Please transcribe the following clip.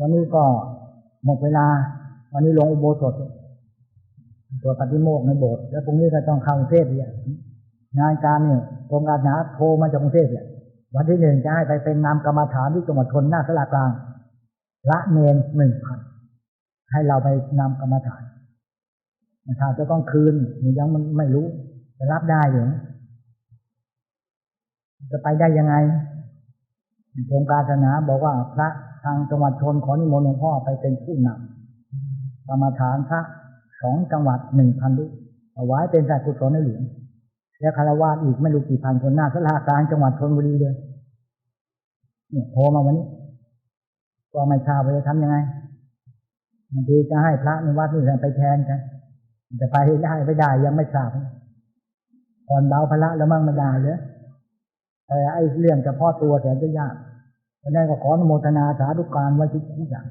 วันนี้ก็หมดเวลา วันนี้ลงอุโบสถตัวปฏิโมกในโบสถ์แล้วพรุ่งนี้ก็ต้องเข้ากรุงเทพเนี่ยงานการเนี่ยกรมการหาโทรมาจากกรุงเทพเนี่ยวันที่หนึ่งจะให้ไปเป็นนำกรรมฐานที่จังหวัดชนหน้าสลากลางพระเนนหนึ่งพันให้เราไปนำกรรมฐานถ้าจะต้องคืนยังมันไม่รู้ จะรับได้หรือจะไปได้ยังไงกรมการศาสนาบอกว่าพระ ทางจังหวัดชนขอนิมนต์หลวงพ่อไปเป็นผู้นำกรรมฐานพระสองจังหวัดหนึ่งพันลูกเอาไว้เป็นสายกุศลในหลวงแล้วคารวะอีกไม่รู้กี่พันคนหน้าสลากลางจังหวัดชนบุรีเลยเนี่ยโทรมาวันนี้ก็ไม่ทราบว่าจะทำยังไงบางทีจะให้พระในวัดนี่ไปแทนกันจะไปได้ไม่ได้ยังไม่ทราบก่อนเบาพระแล้วมั่งไม่ได้เลยแต่ไอ้เรื่องเฉพาะตัวแสนจะยาก ได้ก็ขออนุโมทนาสาธุการไว้ทุกอย่าง